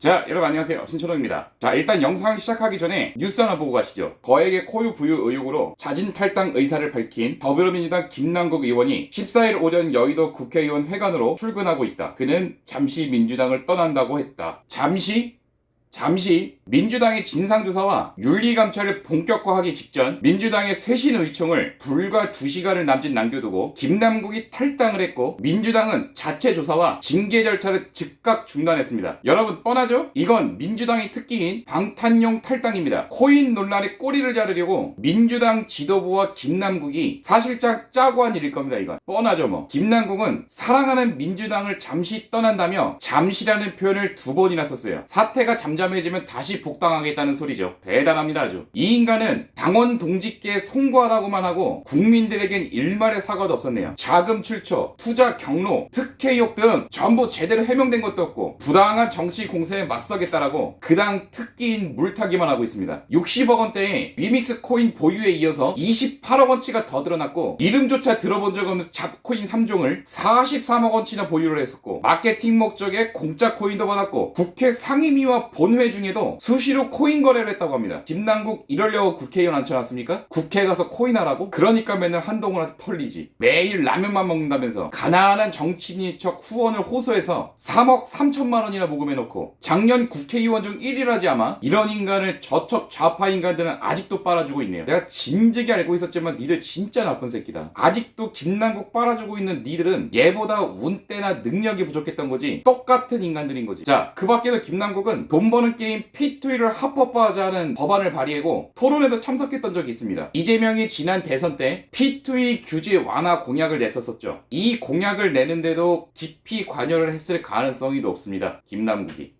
자, 여러분 안녕하세요. 신천호입니다. 자, 일단 영상을 시작하기 전에 뉴스 하나 보고 가시죠. 거액의 코유 부유 의혹으로 자진 탈당 의사를 밝힌 더불어민주당 김남국 의원이 14일 오전 여의도 국회의원 회관으로 출근하고 있다. 그는 잠시 민주당을 떠난다고 했다. 잠시? 잠시 민주당의 진상조사와 윤리감찰을 본격화하기 직전 민주당의 쇄신 의총을 불과 2시간을 남짓 남겨두고 김남국이 탈당을 했고 민주당은 자체 조사와 징계 절차를 즉각 중단했습니다. 여러분 뻔하죠? 이건 민주당의 특기인 방탄용 탈당입니다. 코인 논란에 꼬리를 자르려고 민주당 지도부와 김남국이 사실상 짜고 한 일일 겁니다. 이건 뻔하죠 뭐. 김남국은 사랑하는 민주당을 잠시 떠난다며 잠시라는 표현을 두 번이나 썼어요. 사태가 잠잠 해지면 다시 복당하겠다는 소리죠. 대단합니다 아주. 이 인간은 당원 동직계에 송구하라고만 하고 국민들에겐 일말의 사과도 없었네요. 자금 출처, 투자 경로, 특혜 의혹 등 전부 제대로 해명된 것도 없고 부당한 정치 공세에 맞서겠다라고 그당 특기인 물타기만 하고 있습니다. 60억 원대의 리믹스 코인 보유에 이어서 28억 원치가 더 드러났고 이름조차 들어본 적 없는 잡코인 3종을 43억 원치나 보유를 했었고 마케팅 목적의 공짜 코인도 받았고 국회 상임위와 본회 중에도 수시로 코인 거래를 했다고 합니다. 김남국 이러려고 국회의원 앉혀놨습니까? 국회 가서 코인 하라고? 그러니까 맨날 한동훈한테 털리지. 매일 라면만 먹는다면서 가난한 정치인인 척 후원을 호소해서 3억 3천만 원이나 모금해놓고 작년 국회의원 중 1위라지 아마 이런 인간을 저쪽 좌파 인간들은 아직도 빨아주고 있네요. 내가 진즉에 알고 있었지만 니들 진짜 나쁜 새끼다. 아직도 김남국 빨아주고 있는 니들은 얘보다 운때나 능력이 부족했던 거지 똑같은 인간들인 거지. 자, 그 밖에도 김남국은 돈 버는 게임 P2E를 합법화하자는 법안을 발의하고 토론에도 참석했던 적이 있습니다. 이재명이 지난 대선 때 P2E 규제 완화 공약을 냈었었죠. 이 공약을 내는데도 깊이 관여를 했을 가능성이 높습니다. 김남국이.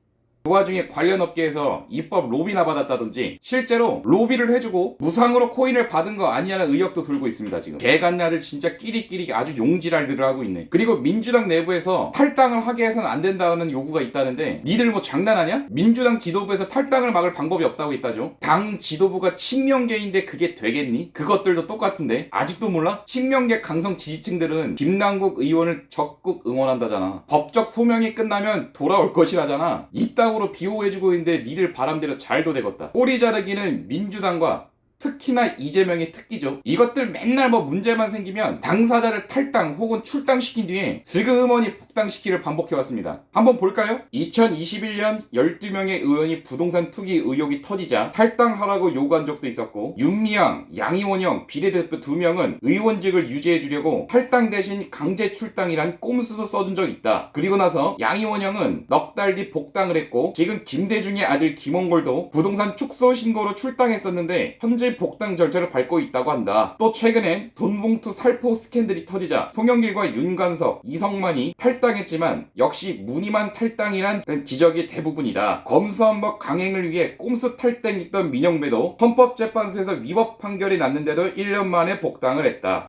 그 와중에 관련 업계에서 입법 로비나 받았다든지 실제로 로비를 해주고 무상으로 코인을 받은 거 아니냐는 의혹도 돌고 있습니다 지금 개간나들 진짜 끼리끼리 아주 용지랄들을 하고 있네 그리고 민주당 내부에서 탈당을 하게 해서는 안 된다는 요구가 있다는데 니들 뭐 장난하냐? 민주당 지도부에서 탈당을 막을 방법이 없다고 있다죠 당 지도부가 친명계인데 그게 되겠니? 그것들도 똑같은데 아직도 몰라? 친명계 강성 지지층들은 김남국 의원을 적 극 응원한다잖아 법적 소명이 끝나면 돌아올 것이라잖아 이따 으로 비호해주고 있는데 니들 바람대로 잘도 되겠다. 꼬리 자르기는 민주당과 특히나 이재명의 특기죠. 이것들 맨날 뭐 문제만 생기면 당사자를 탈당 혹은 출당시킨 뒤에 슬그머니 복당시키를 반복해왔습니다. 한번 볼까요? 2021년 12명의 의원이 부동산 투기 의혹이 터지자 탈당하라고 요구한 적도 있었고 윤미향, 양이원영 비례대표 2명은 의원직을 유지해주려고 탈당 대신 강제 출당이란 꼼수도 써준 적이 있다. 그리고 나서 양이원영은 넉 달 뒤 복당을 했고 지금 김대중의 아들 김원골도 부동산 축소 신고로 출당했었는데 현재 복당 절차를 밟고 있다고 한다. 또 최근엔 돈봉투 살포 스캔들이 터지자 송영길과 윤관석, 이성만이 탈당했지만 역시 무늬만 탈당이란 지적이 대부분이다. 검수한법 강행을 위해 꼼수 탈당했던 민영배도 헌법재판소에서 위법 판결이 났는데도 1년 만에 복당을 했다.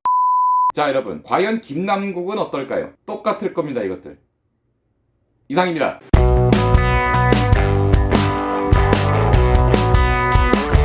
자 여러분 과연 김남국은 어떨까요? 똑같을 겁니다 이것들. 이상입니다.